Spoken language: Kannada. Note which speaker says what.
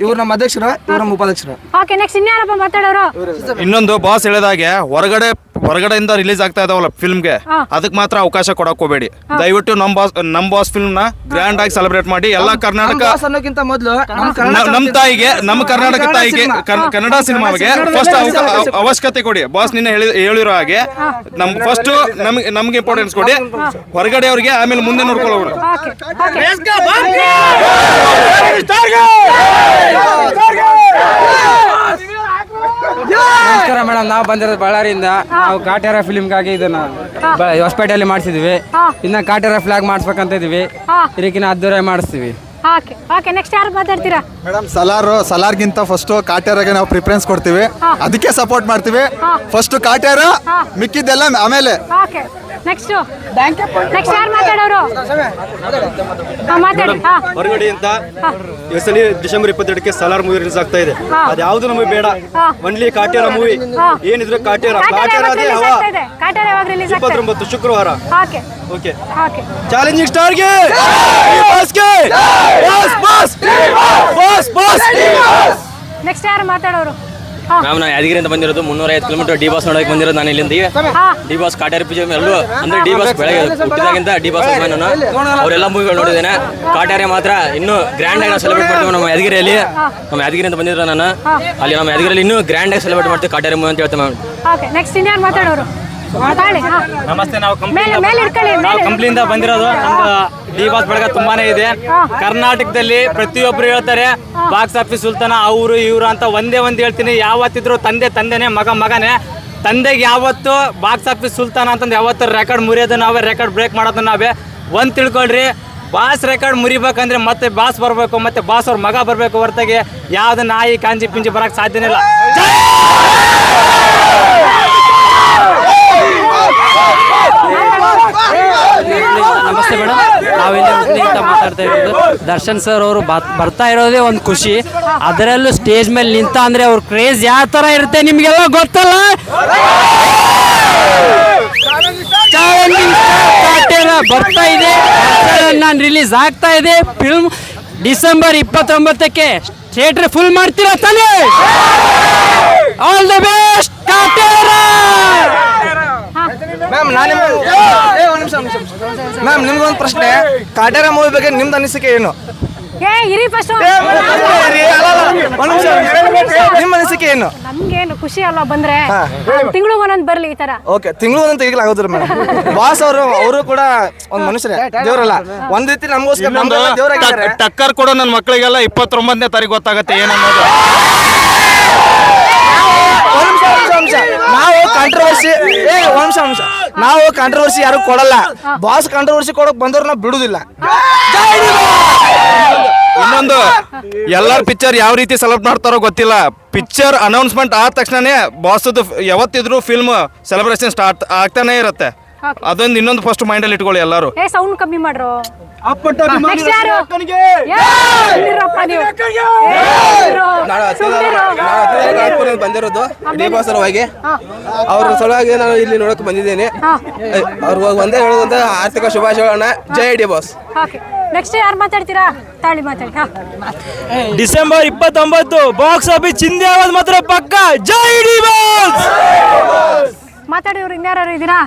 Speaker 1: ಇವ್ರು ನಮ್ಮ ಅಧ್ಯಕ್ಷರ ಇವ್ರು ನಮ್ಮ ಉಪಾಧ್ಯಕ್ಷರು.
Speaker 2: ಓಕೆ ನೆಕ್ಸ್ಟ್ ಇನ್ಯಾರಪ್ಪ ಮಾತಾಡೋರು?
Speaker 3: ಇನ್ನೊಂದು ಬಾಸ್ ಹೇಳಿದಾಗೆ ಹೊರಗಡೆ ಹೊರಗಡೆಯಿಂದ ರಿಲೀಸ್ ಆಗ್ತಾ ಇದಾವಲ್ಲ ಫಿಲ್ಮ್ಗೆ
Speaker 2: ಗೆ
Speaker 3: ಅದಕ್ಕೆ ಮಾತ್ರ ಅವಕಾಶ ಕೊಡಕ್ ಹೋಗ್ಬೇಡಿ. ದಯವಿಟ್ಟು ನಮ್ ಬಾಸ್ ನಮ್ ಬಾಸ್ ಫಿಲ್ಮ್ನ ಗ್ರ್ಯಾಂಡ್ ಆಗಿ ಸೆಲೆಬ್ರೇಟ್ ಮಾಡಿ. ಎಲ್ಲಾ ಕರ್ನಾಟಕ
Speaker 1: ಬಾಸ್ ಅನ್ನೋಕ್ಕಿಂತ ಮೊದಲು ನಮ್ಮ
Speaker 3: ನ- ನಮ್ ತಾಯಿಗೆ ನಮ್ಮ ಕರ್ನಾಟಕ ತಾಯಿಗೆ ಕನ್- ಕನ್ನಡ ಸಿನಿಮಾಗೆ ಫಸ್ಟ್ ಅವಶ್ಯಕತೆ ಕೊಡಿ. ಬಾಸ್ ನಿನ್ನೆ ಹೇಳಿರೋ ಹಾಗೆ ನಮ್ ಫಸ್ಟ್ ನಮ್ಗೆ ನಮ್ಗೆ ಇಂಪಾರ್ಟೆನ್ಸ್ ಕೊಡಿ. ಹೊರಗಡೆ ಅವ್ರಿಗೆ ಆಮೇಲೆ ಮುಂದೆ ನೋಡ್ಕೊಳ್ಳೋರು
Speaker 2: ಓಕೆ ಓಕೆ
Speaker 4: ನಮಸ್ಕಾರ ಮೇಡಮ್ ನಾವು ಬಂದಿರೋದು ಬಳ್ಳಾರಿಯಿಂದ ನಾವು ಕಾಟೇರ ಫಿಲ್ಮ್ಗಾಗಿ ಇದನ್ನ ಬ- ಹೊಸಪೇಟೆಯಲ್ಲಿ ಮಾಡಿಸಿದ್ವಿ
Speaker 2: ಹಾ.
Speaker 4: ಇನ್ನ ಕಾಟೇರ ಫ್ಲಾಗ್ ಮಾಡಿಸ್ಬೇಕಂತ ಇದೀವಿ
Speaker 2: ಹಾ.
Speaker 4: ಇದಕ್ಕಿನ್ನ ಅದ್ದೂರ ಮಾಡಿಸ್ತೀವಿ
Speaker 2: ಓಕೆ ಓಕೆ ನೆಕ್ಸ್ಟ್ ಯಾರು ಮಾತಾಡ್ತೀರಾ
Speaker 5: ಮೇಡಮ್ ಸಲಾರು ಸಲಾರ್ಗಿಂತ ಫಸ್ಟ್ ಕಾಟ್ಯಾರಾಗೆ ನಾವು ಪ್ರಿಫರೆನ್ಸ್ ಕೊಡ್ತೀವಿ
Speaker 2: ಹಾ.
Speaker 5: ಅದಕ್ಕೆ ಸಪೋರ್ಟ್ ಮಾಡ್ತೀವಿ
Speaker 2: ಹಾ.
Speaker 5: ಫಸ್ಟ್ ಕಾಟ್ಯಾರ
Speaker 2: ಹಾ.
Speaker 5: ಮಿಕ್ಕಿದ್ದೆಲ್ಲ ಆಮೇಲೆ
Speaker 2: ಓಕೆ ನೆಕ್ಸ್ಟ್ ನೆಕ್ಸ್ಟ್ ಯಾರು ಮಾತಾಡೋರು? ಮಾತಾಡಿ. ಹಾ.
Speaker 6: ಹೊರಗಡೆಯಿಂದ ಸಲ ಡಿಸೆಂಬರ್ ಇಪ್ಪತ್ತೆರಡಕ್ಕೆ ಸಲಾರ್ ಮೂವಿ ರಿಲೀಸ್ ಆಗ್ತಾ ಇದೆ. ಅದ್ಯಾವ್ದು ನಮಗೆ ಬೇಡ. Only Kaatera movie. ಏನಿದ್ರೆ Kaatera
Speaker 2: Kaatera
Speaker 6: ಅದೇ ಹವಾ.
Speaker 2: ಕಾಟೇರ ಯಾವಾಗ ರಿಲೀಸ್
Speaker 6: ಇಪ್ಪತ್ತೊಂಬತ್ತು ಶುಕ್ರವಾರ.
Speaker 2: ಓಕೆ.
Speaker 6: ಓಕೆ.
Speaker 2: ಓಕೆ.
Speaker 6: ಚಾಲೆಂಜಿಂಗ್ ಸ್ಟಾರ್ಗೆ ಬಾಸ್ಗೆ boss boss boss boss
Speaker 2: next ಯಾರು ಮಾತಾಡೋರು?
Speaker 7: ಮ್ಯಾಮ್ ನಾವು ಅಂತ ಬಂದಿರೋದು ಮುನ್ನೂರ ಐದು ಕಿಲೋಮೀಟರ್ ಡಿ ಬಾಸ್ ನೋಡಕ್ಕೆ ಬಂದಿರೋದು ನಾನು ಇಲ್ಲಿಂದ. ಡಿ ಬಾಸ್ ಕಾಟಾರಿ ಪಿ ಎಲ್ಲೂ ಅಂದ್ರೆ ಡಿ ಬಾಸ್ ಬೆಳಗ್ಗೆ ಹುಟ್ಟಿದಾಗಿಂದ ಡಿ ಬಾಸ್ ಅಭಿಮಾನ ನಾನು ಅವರೆಲ್ಲ ಮೂವಿಗಳು ನೋಡಿದ್ದೇನೆ. ಕಾಟಾರಿ ಮಾತ್ರ ಇನ್ನೂ ಗ್ರ್ಯಾಂಡ್ ಆಗಿ ನಾವು ಸೆಲೆಬ್ರೇಟ್ ಮಾಡ್ತೀವಿ ನಮ್ಮ ಯಾದಗಿರಿಯಲ್ಲಿ. ನಮ್ಮ ಅಂತ ಬಂದಿರೋ ನಾನು. ಅಲ್ಲಿ ನಮ್ಮ ಯಾದಗಿರಿಯಲ್ಲಿ ಇನ್ನೂ ಗ್ರ್ಯಾಂಡ್ ಆಗಿ ಸೆಲೆಬ್ರೇಟ್ ಮಾಡ್ತೀವಿ ಕಾಟೇರೆ ಮೂವಿ ಅಂತ ಹೇಳ್ತೇವೆ ಮ್ಯಾಮ್
Speaker 2: ನೆಕ್ಸ್ಟ್ ಇನ್ಯಾರು ಮಾತಾಡೋರು?
Speaker 8: ನಮಸ್ತೆ ನಾವು ಕಂಪ್ನಿಯಿಂದ ಬಂದಿರೋದು. ನಮ್ದು ಡಿ ಬಾಸ್ ಬಳಗ ತುಂಬಾನೇ ಇದೆ. ಕರ್ನಾಟಕದಲ್ಲಿ ಪ್ರತಿಯೊಬ್ರು ಹೇಳ್ತಾರೆ ಬಾಕ್ಸ್ ಆಫೀಸ್ ಸುಲ್ತಾನ ಅವರು ಇವರು ಅಂತ ಒಂದೇ ಒಂದು ಹೇಳ್ತೀನಿ. ಯಾವತ್ತಿದ್ರು ತಂದೆ ತಂದೆನೆ ಮಗ ಮಗನೇ ತಂದೆಗೆ ಯಾವತ್ತು ಬಾಕ್ಸ್ ಆಫೀಸ್ ಸುಲ್ತಾನ ಅಂತಂದು ಯಾವತ್ತು ರೆಕಾರ್ಡ್ ಮುರಿಯೋದು ನಾವೇ ರೆಕಾರ್ಡ್ ಬ್ರೇಕ್ ಮಾಡೋದು ನಾವೇ ಒಂದ್ ತಿಳ್ಕೊಳ್ರಿ. ಬಾಸ್ ರೆಕಾರ್ಡ್ ಮುರಿಬೇಕಂದ್ರೆ ಮತ್ತೆ ಬಾಸ್ ಬರಬೇಕು ಮತ್ತೆ ಬಾಸ್ ಅವ್ರ ಮಗ ಬರಬೇಕು ಹೊರತಾಗಿ. ಯಾವ್ದು ನಾಯಿ ಕಾಂಜಿ ಪಿಂಜಿ ಬರಕ್ಕೆ ಸಾಧ್ಯನೇ ಇಲ್ಲ
Speaker 4: ನಮಸ್ತೆ ಮೇಡಮ್ ನಾವಿಲ್ಲಿ ಹುಬ್ಳಿಯಿಂದ ಮಾತಾಡ್ತಾ ಇರೋದು. ದರ್ಶನ್ ಸರ್ ಅವರು ಬರ್ತಾ ಇರೋದೇ ಒಂದು ಖುಷಿ. ಅದರಲ್ಲೂ ಸ್ಟೇಜ್ ಮೇಲೆ ನಿಂತ ಅಂದ್ರೆ ಅವ್ರ ಕ್ರೇಜ್ ಯಾವ ತರ ಇರುತ್ತೆ ನಿಮ್ಗೆಲ್ಲ ಗೊತ್ತಲ್ಲ? ಬರ್ತಾ ಇದೆ. ನಾನು ರಿಲೀಸ್ ಆಗ್ತಾ ಇದೆ. ಫಿಲ್ಮ್ ಡಿಸೆಂಬರ್ ಇಪ್ಪತ್ತೊಂಬತ್ತಕ್ಕೆ ಥಿಯೇಟ್ರ್ ಫುಲ್ ಮಾಡ್ತೀರಾ ತಾನೇ all the best Kaatera
Speaker 1: ma'am ನಾನು ನಿಮ್ಗೆ ಏ ಒಂದು ನಿಮಿಷ ಒಂದು ನಿಮಿಷ ಮ್ಯಾಮ್ ನಿಮ್ಗೊಂದು ಪ್ರಶ್ನೆ ಕಾಟೇರ ಮೂವಿ ಬಗ್ಗೆ ನಿಮ್ದು ಅನಿಸಿಕೆ ಏನು?
Speaker 2: ಏ ಇರಿ ಫಸ್ಟ್.
Speaker 1: ನಿಮ್ಮ ಅನಿಸಿಕೆ ಏನು?
Speaker 2: ನಮ್ಗೇನು ಖುಷಿ ಅಲ್ಲ ಬಂದ್ರೆ. ತಿಂಗಳು ಒಂದೊಂದು ಬರ್ಲಿ ಈ ತರ.
Speaker 1: ಓಕೆ ತಿಂಗಳು ಒಂದೊಂದು ತೆಗಿಲಿಕ್ಕೆ ಆಗೋದ್ರ ಮೇಡಮ್. ಬಾಸ್ ಅವರು ಅವರು ಕೂಡ ಒಂದ್ ಮನುಷ್ಯರೇ ದೇವರಲ್ಲ ಒಂದ್ ರೀತಿ ನಮಗೋಸ್ಕರ
Speaker 3: ಟಕ್ಕರ್ ಕೊಡೋ ನನ್ನ ಮಕ್ಕಳಿಗೆಲ್ಲ ಇಪ್ಪತ್ತೊಂಬತ್ತನೇ ತಾರೀಕು ಗೊತ್ತಾಗತ್ತೆ ಏನನ್ನೋದು
Speaker 1: ಒಂದ್ ನಿಮಿಷ, ಒಂದ್ ನಿಮಿಷ, ಒಂದ್ ನಿಮಿಷ. ನಾವು ಕಾಂಟ್ರವರ್ಸಿ ಏ ಒಂದ್ ನಿಮಿಷ ಒಂದ್ ನಿಮಿಷ ನಾವು ಕಾಂಟ್ರವರ್ಸಿ ಯಾರು ಕೊಡಲ್ಲ. ಬಾಸ್ ಕಾಂಟ್ರವರ್ಸಿ ಕೊಡಕ್ ಬಂದವ್ರು ನಾವು ಬಿಡುದಿಲ್ಲ.
Speaker 3: ಇನ್ನೊಂದು ಎಲ್ಲಾರ ಪಿಕ್ಚರ್ ಯಾವ ರೀತಿ ಸೆಲೆಕ್ಟ್ ಮಾಡ್ತಾರೋ ಗೊತ್ತಿಲ್ಲ. ಪಿಕ್ಚರ್ ಅನೌನ್ಸ್ಮೆಂಟ್ ಆದ ತಕ್ಷಣನೇ ಬಾಸದು ಯಾವತ್ತಿದ್ರು ಫಿಲ್ಮ್ ಸೆಲೆಬ್ರೇಷನ್ ಸ್ಟಾರ್ಟ್ ಆಗ್ತಾನೆ ಇರುತ್ತೆ. ಅದೊಂದು ಇನ್ನೊಂದು ಫಸ್ಟ್ ಮೈಂಡ್ ಅಲ್ಲಿ ಇಟ್ಕೊಳ್ಳಿ ಎಲ್ಲರೂ.
Speaker 2: ಏ ಸೌಂಡ್ ಕಮ್ಮಿ ಮಾಡ್ರು? ನೆಕ್ಸ್ಟ್ ಯಾರು? ಏ, ಸುಮ್ನಿರಪ್ಪ ನೀವು. ಏ, ಸುಮ್ನಿರು. ಸುಮ್ನಿರು.
Speaker 9: ಬಂದಿರೋದು ಡಿ ಬಾಸ್ ಸಲುವಾಗಿ ಅವ್ರ ಸಲುವಾಗಿ ನಾನು ಇಲ್ಲಿ ನೋಡಕ್ ಬಂದಿದ್ದೇನೆ. ಅವ್ರಿಗೆ ಒಂದೇ ಹೇಳೋದಂತ ಆರ್ಥಿಕ ಶುಭಾಶಯಗಳನ್ನ ಜೈ ಡಿ ಬಾಸ್.
Speaker 2: ಓಕೆ. ನೆಕ್ಸ್ಟ್ ಯಾರು ಮಾತಾಡ್ತೀರಾ? ತಾಳಿ ಮಾತಾಡಿ.
Speaker 8: ಡಿಸೆಂಬರ್ ಇಪ್ಪತ್ತೊಂಬತ್ತು ಬಾಕ್ಸ್ ಆಫೀಸ್ ಚಿಂದಿ ಆಗೋದು ಮಾತ್ರ ಪಕ್ಕ. ಜೈ ಡಿ ಬಾಸ್!
Speaker 2: ಮಾತಾಡಿ ಇವ್ರು ಇನ್ಯಾರು ಇದ್ದೀರಾ?